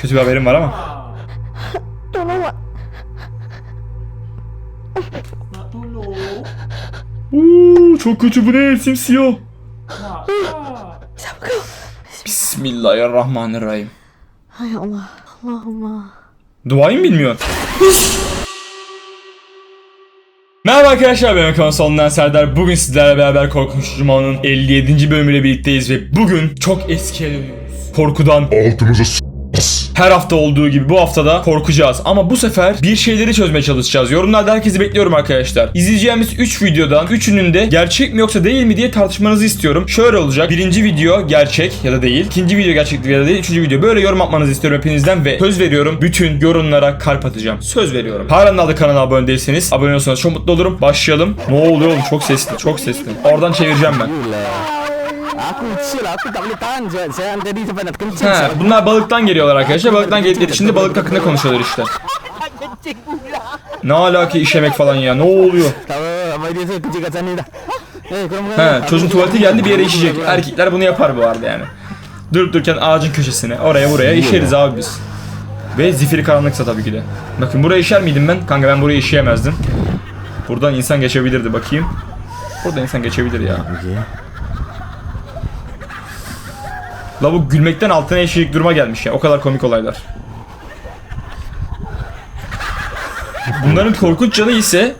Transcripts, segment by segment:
Kötü bir haberim var ama. Uuu çok kötü bu ne simsiyah. Bismillahirrahmanirrahim. Ay Allah. Allahumma. Duayı mı bilmiyorsun? Merhaba arkadaşlar ben Okan Salından Serdar. Bugün sizlerle beraber Korkunç Cuma'nın 57. bölümüyle birlikteyiz ve bugün çok eskiye dönüyoruz. Korkudan Altımıza s***. Her hafta olduğu gibi bu haftada korkacağız. Ama bu sefer bir şeyleri çözmeye çalışacağız. Yorumlarda herkesi bekliyorum arkadaşlar. İzleyeceğimiz 3 videodan 3'ünün de gerçek mi yoksa değil mi diye tartışmanızı istiyorum. Şöyle olacak. Birinci video gerçek ya da değil. İkinci video gerçek ya da değil. Üçüncü video böyle yorum atmanızı istiyorum hepinizden ve söz veriyorum bütün yorumlara kalp atacağım. Söz veriyorum. Halen daha da kanala abone değilseniz abone olursanız çok mutlu olurum. Başlayalım. Ne oluyor oğlum? Çok sesli. Çok sesli. Oradan çevireceğim ben. Aku chill aku tak boleh tahan. Saya tadi sampai nak kencing. He, bunlar balıktan geliyorlar arkadaşlar. Balıktan geldikleri için de balık hakkında konuşuyorlar işte. Ne alaka işemek falan ya? Ne oluyor? Dah. Eh, He, çocuğun tuvaleti geldi bir yere işeyecek. Erkekler bunu yapar bu arada yani. Durup dururken ağacın köşesine, oraya buraya işeriz abi biz. Ve zifiri karanlıksa tabii ki de. Bakın buraya işer miydim ben? Kanka ben buraya işeyemezdim. Buradan insan geçebilirdi bakayım. Burada insan geçebilir ya. Lavuk gülmekten altına eşeğik duruma gelmiş ya. O kadar komik olaylar. Bunların korkunç yanı ise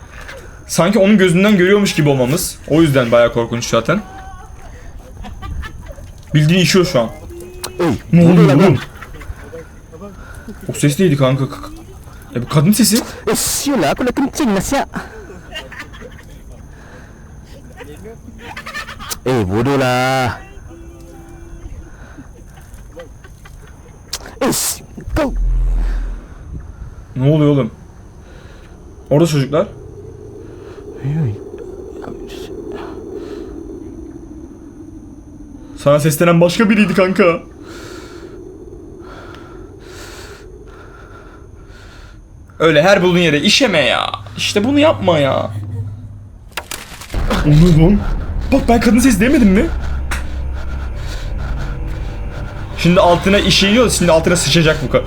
sanki onun gözünden görüyormuş gibi olmamız. O yüzden bayağı korkunç zaten. Bildiğin işiyor şu an. Ne oluyor oğlum? O ses neydi kanka? E bu kadın sesi. Siul lah aku nak kencing lah siap. Eh, bodoh lah. S- kau Ne oluyor oğlum? Orada çocuklar. Sana seslenen başka biriydi kanka. Öyle her bulduğun yere işeme ya. İşte bunu yapma ya. Onu lan. Bak ben kadın sesi demedim mi? Şimdi altına işiyor, şimdi altına sıçacak bu kadar.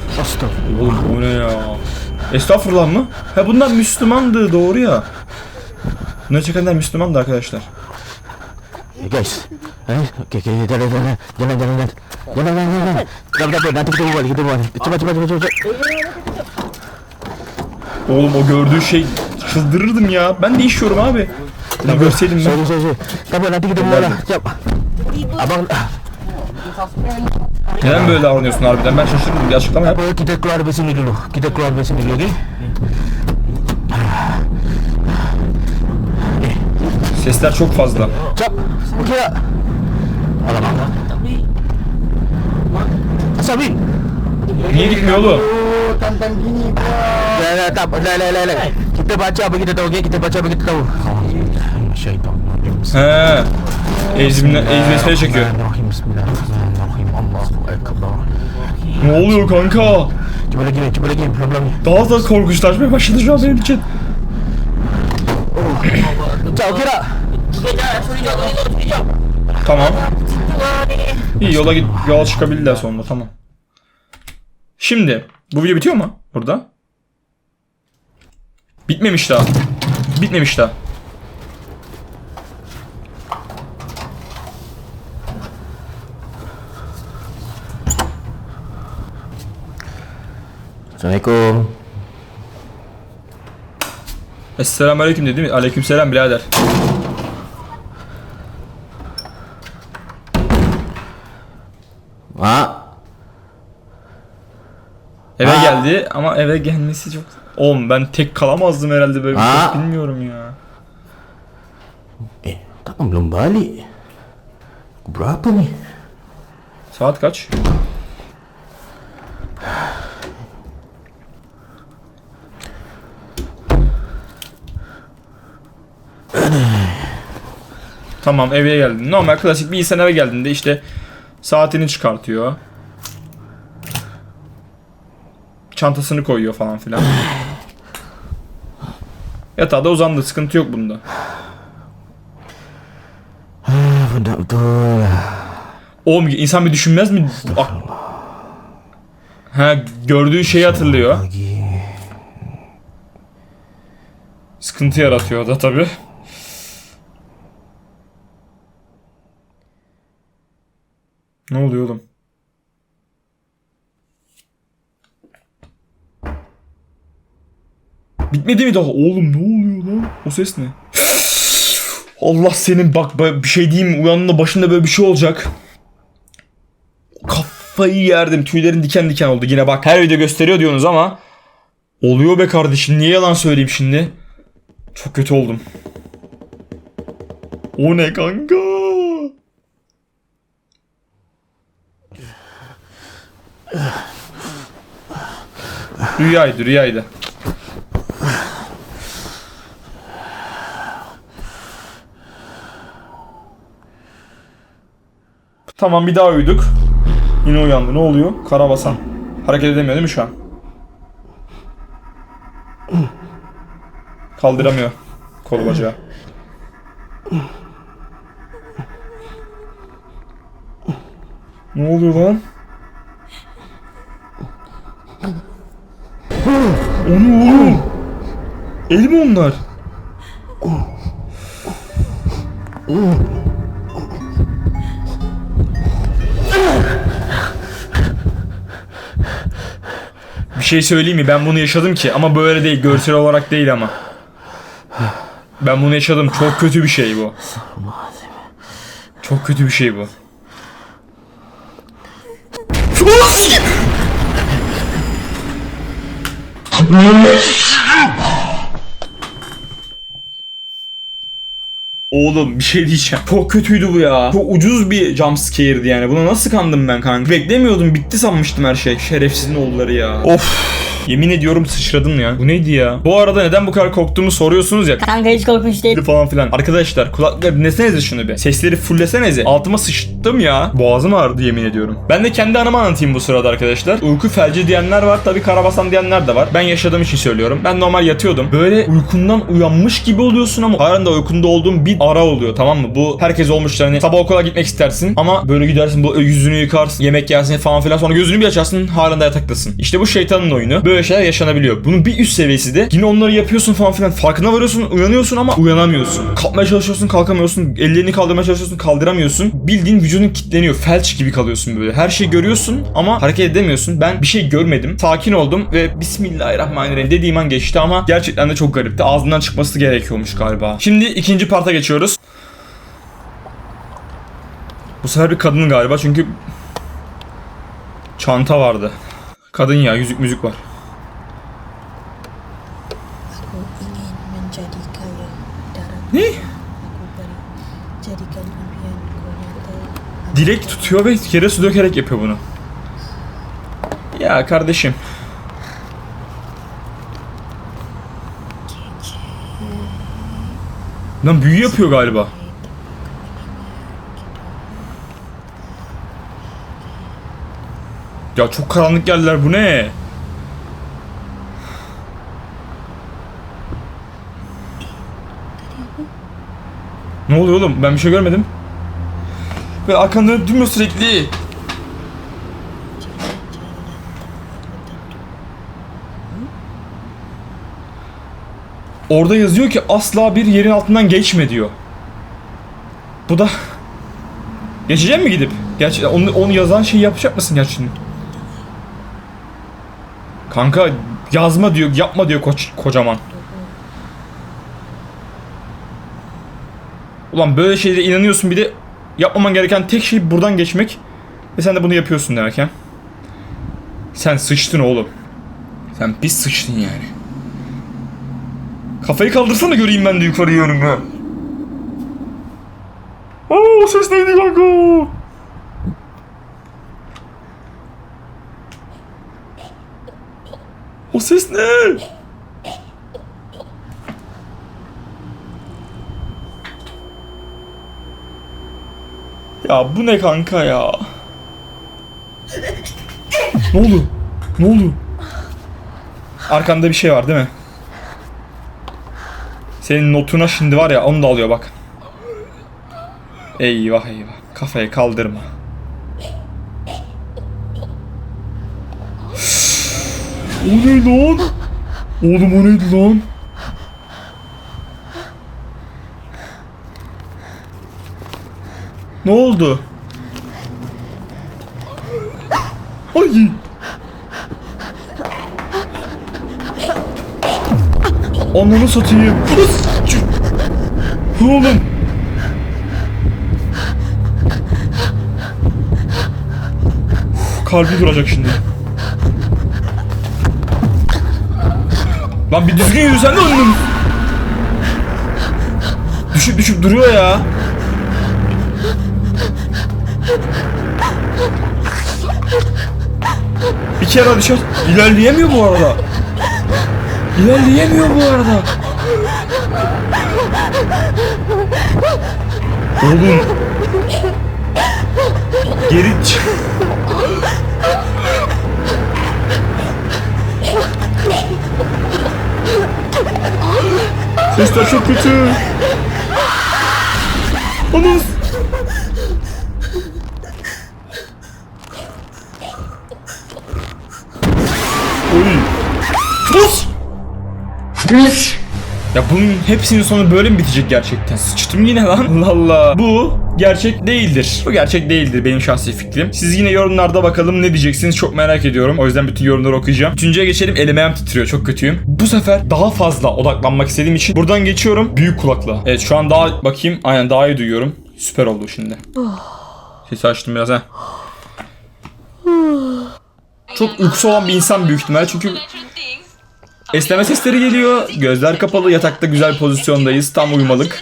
Oğlum bu ne ya? Estağfurullah mı? Ha bunlar Müslümandı doğru ya. Bunları çekenler Müslümandı arkadaşlar. Guys. Gel gel gel gel gel gel gel Gel gel gel gel. Gel gel gel. Nanti kita buat kita buat. Cepat cepat cepat cepat. Oğlum o gördüğü şey çıldırırdım ya. Ben de işiyorum abi. Bunu görseydim ben. Sorry sorry. Tamam nanti kita buat lah. Abang neden böyle davranıyorsun harbiden? Ben şaşırdım. Bir açıklama yap. kita keluar dari sini dulu. Kita keluar dari sini dulu, okey? Sesler çok fazla. Cap. Okey tak? Alamak. Asal Bin? Niye gitmiyor oğlum? Dah, dah, tak apa. Dah, dah, dah, dah. Kita baca apa kita tahu, okey? Kita baca apa kita tahu. Syaitan. He. Ezimle, ezim besmele çekiyor. Bismillahirrahmanirrahim. Bismillahirrahmanirrahim. Allahu Ekber. Ne oluyor kanka? Ni, cuba lagi. Pelan-pelan ni. Daha da korkunçlaşmaya başladı şu an benim için. Okey tak? Tamam. İyi yola git yola çıkabildiler sonunda tamam. Şimdi bu video bitiyor mu burada? Bitmemiş daha. Bitmemiş daha. Assalamualaikum. Esselamu aleyküm dedi mi? Aleyküm selam birader. Mak. Eve Ha. geldi ama eve gelmesi çok... Oğlum ben tek kalamazdım herhalde böyle bir Ha. şey bilmiyorum ya. Eh, takkan belum balik. Pukul Berapa ni? Saat kaç? Tamam eve geldin. Normal klasik bir insan eve geldiğinde işte saatini çıkartıyor. Çantasını koyuyor falan filan. Yatağa da uzandı. Sıkıntı yok bunda. Oğlum insan bir düşünmez mi? Ah. Ha gördüğü şeyi hatırlıyor. Sıkıntı yaratıyor da tabi. Ne oluyor oğlum? Bitmedi mi daha? Oğlum ne oluyor lan? O ses ne? Allah senin bak ba- bir şey diyeyim mi? Uyandığında başında böyle bir şey olacak. Kafayı yerdim. Tüylerim diken diken oldu. Yine bak her video gösteriyor diyorsunuz ama oluyor be kardeşim. Niye yalan söyleyeyim şimdi? Çok kötü oldum. O ne kanka? Rüyaydı rüyaydı. Tamam bir daha uyuduk. Yine uyandı. Ne oluyor? Karabasan. Hareket edemiyor değil mi şu an? Kaldıramıyor. Kolu bacağı. Ne oluyor lan? O ne oğlum? El mi onlar? Bir şey söyleyeyim mi? Ben bunu yaşadım ki ama böyle değil. Görsel olarak değil ama. Ben bunu yaşadım. Çok kötü bir şey bu. Çok kötü bir şey bu. Ulan sikeyim! Oğlum bir şey diyeceğim. Çok kötüydü bu ya. Çok ucuz bir jumpscare'di yani. Buna nasıl kandım ben kanka? Beklemiyordum. Bitti sanmıştım her şey. Şerefsizin oğulları ya. Of. Yemin ediyorum sıçradım ya. Bu neydi ya? Bu arada neden bu kadar korktuğumu soruyorsunuz ya. Kanka hiç korkunç değil. falan filan. Arkadaşlar kulakları dinlesenize şunu bir. Sesleri fullesenize. Altıma sıçtım ya. Boğazım ağrıdı yemin ediyorum. Ben de kendi anımı anlatayım bu sırada arkadaşlar. Uyku felci diyenler var. Tabii karabasan diyenler de var. Ben yaşadığım için söylüyorum. Ben normal yatıyordum. Böyle uykundan uyanmış gibi oluyorsun ama de uykunda olduğun bir ara oluyor tamam mı? Bu herkes olmuştur. Hani sabah okula gitmek istersin ama böyle gidersin bu yüzünü yıkarsın, yemek yersin falan filan sonra gözünü bir açarsın halen de yataktasın. İşte bu şeytanın oyunu. Böyle şeyler yaşanabiliyor. Bunun bir üst seviyesi de yine onları yapıyorsun falan filan. Farkına varıyorsun, uyanıyorsun ama uyanamıyorsun. Kalkmaya çalışıyorsun, kalkamıyorsun. Ellerini kaldırmaya çalışıyorsun, kaldıramıyorsun. Bildiğin vücudun kilitleniyor. Felç gibi kalıyorsun böyle. Her şeyi görüyorsun ama hareket edemiyorsun. Ben bir şey görmedim. Sakin oldum ve Bismillahirrahmanirrahim dediğim an geçti ama gerçekten de çok garipti. Ağzından çıkması gerekiyormuş galiba. Şimdi ikinci parta geçiyoruz. Bu sefer bir kadın galiba çünkü çanta vardı. Kadın ya yüzük müzik var. Dilek tutuyor ve yere su dökerek yapıyor bunu. Ya kardeşim. Lan büyü yapıyor galiba. Ya çok karanlık yerler bu ne? Ne oluyor oğlum? Ben bir şey görmedim. Ve arkanda dönüp sürekli. Orada yazıyor ki asla bir yerin altından geçme diyor. Bu da... Geçecek mi gidip? Gerçi onu, onu yazan şeyi yapacak mısın gerçekten? Kanka yazma diyor, yapma diyor koç, kocaman. Ulan böyle şeylere inanıyorsun bir de yapmaman gereken tek şey buradan geçmek. Ve sen de bunu yapıyorsun derken. Sen sıçtın oğlum. Sen pis sıçtın yani. Kafayı kaldırsana göreyim ben de yukarı yönümü. Oo ses neydi kanka? O ses ne? Ya bu ne kanka ya? ne oldu? Ne oldu? Arkanda bir şey var değil mi? Senin notuna şimdi var ya onu da alıyor bak. Eyvah eyvah. Kafayı kaldırma. O ne lan? Oğlum o neydi lan? Ne oldu? Ay. Ananı satayım. Oğlum. Uf, Kalbi duracak şimdi. Lan bir düzgün yürüsen de önüm. Düşüp düşüp duruyor ya. Bir kere düşer. İlerleyemiyor bu arada. İlerleyemiyor bu arada. Oğlum. Geri ç- Sesler çok kötü. Anam. Sus. Ya bunun hepsinin sonu böyle mi bitecek gerçekten? Sıçtım yine lan. Allah Allah. Bu gerçek değildir. Bu gerçek değildir benim şahsi fikrim. Siz yine yorumlarda bakalım ne diyeceksiniz çok merak ediyorum. O yüzden bütün yorumları okuyacağım. Üçüncüye geçelim. Elim ayağım titriyor. Çok kötüyüm. Bu sefer daha fazla odaklanmak istediğim için buradan geçiyorum. Büyük kulakla. Evet şu an daha bakayım. Aynen daha iyi duyuyorum. Süper oldu şimdi. Sesi açtım biraz ha. Çok uykusu olan bir insan büyük ihtimal çünkü esneme sesleri geliyor. Gözler kapalı, yatakta güzel pozisyondayız. Tam uyumalık.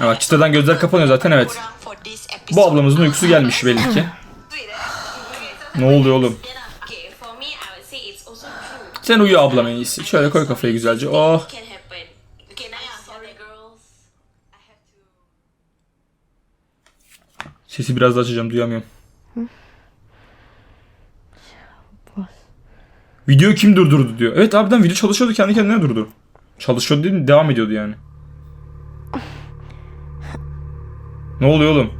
Evet, çıtadan gözler kapanıyor zaten evet. Bu ablamızın uykusu gelmiş belli ki. Ne oluyor oğlum? Sen uyu ablam en iyisi. Şöyle koy kafayı güzelce. Oh. Sesi biraz daha açacağım duyamıyorum. Video kim durdurdu diyor. Evet harbiden video çalışıyordu kendi kendine durdu. Çalışıyordu değil mi? Devam ediyordu yani. Ne oluyor oğlum?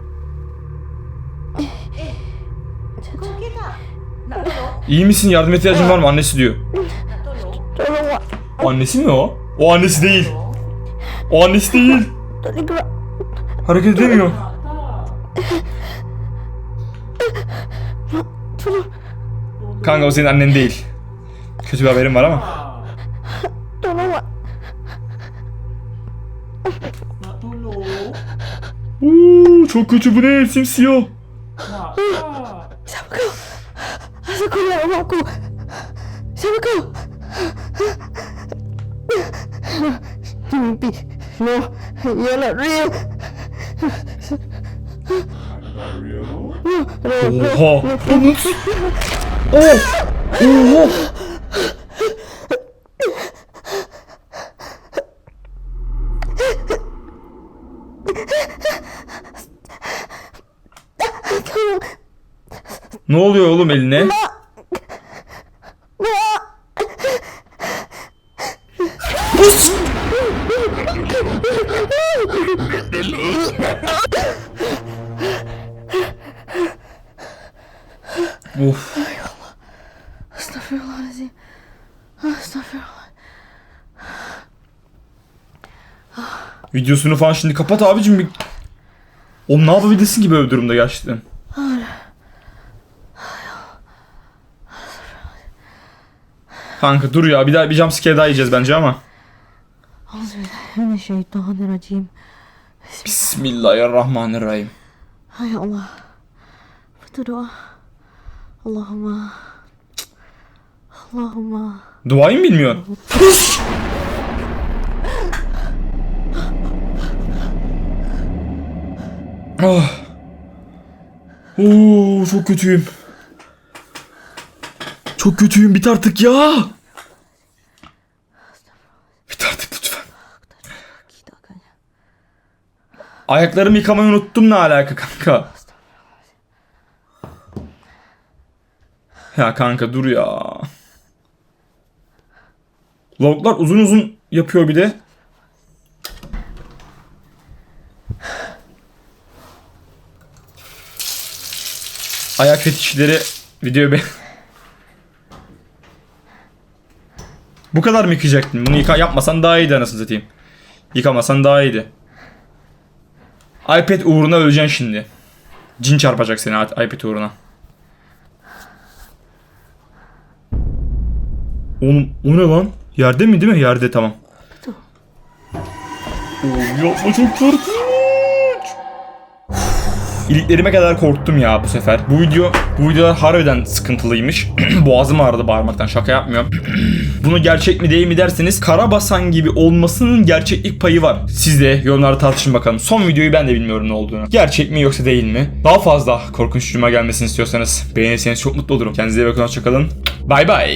İyi misin? Yardım ihtiyacın var mı? Annesi diyor. Annesi mi o? O annesi değil. O annesi değil. Hareket edemiyor. Kanka o senin annen değil. Kötü bir haberim var ama. Tolong Wak. Nak tolong. Uuu çok kötü bu ne? Simsiyah. Nak. Ah. Siapa kau? Asal kau nak bawa aku? Siapa kau? Ini mimpi. No, you're not real. No, no, Oha. no. Oh. Oha. Ne oluyor oğlum eline? Pus! Of. Astagfirullahaladzim. Astagfirullah. Videosunu falan şimdi kapat abicim. Oğlum ne yapabilirsin ki böyle bir durumda gerçekten? Kanka dur ya bir daha bir jumpscare daha yiyeceğiz bence ama. Minesyaitanirrajim. Bismillahirrahmanirrahim. Hay Allah. Betul doa. Allahumma. Allahumma. Duayı mı bilmiyorsun? ah. Oo, çok kötüyüm. Çok kötüyüm bit artık ya. Bit artık lütfen. Ayaklarımı yıkamayı unuttum ne alaka kanka? Ya kanka dur ya. Lavuklar uzun uzun yapıyor bir de. Ayak fetişleri video be. Bu kadar mı yıkayacaktın? Bunu yıka yapmasan daha iyiydi anasını satayım. Yıkamasan daha iyiydi. iPad uğruna öleceksin şimdi. Cin çarpacak seni iPad uğruna. Oğlum o ne lan? Yerde mi değil mi? Yerde tamam. Oğlum yapma çok korkunç. İliklerime kadar korktum ya bu sefer. Bu video, bu videolar harbiden sıkıntılıymış. Boğazım ağrıdı bağırmaktan şaka yapmıyorum. Bunu gerçek mi değil mi derseniz Karabasan gibi olmasının gerçeklik payı var. Siz de yorumlarda tartışın bakalım. Son videoyu ben de bilmiyorum ne olduğunu. Gerçek mi yoksa değil mi? Daha fazla korkunç duruma gelmesini istiyorsanız beğenirseniz çok mutlu olurum. Kendinize iyi bakın hoşçakalın. Bay bay.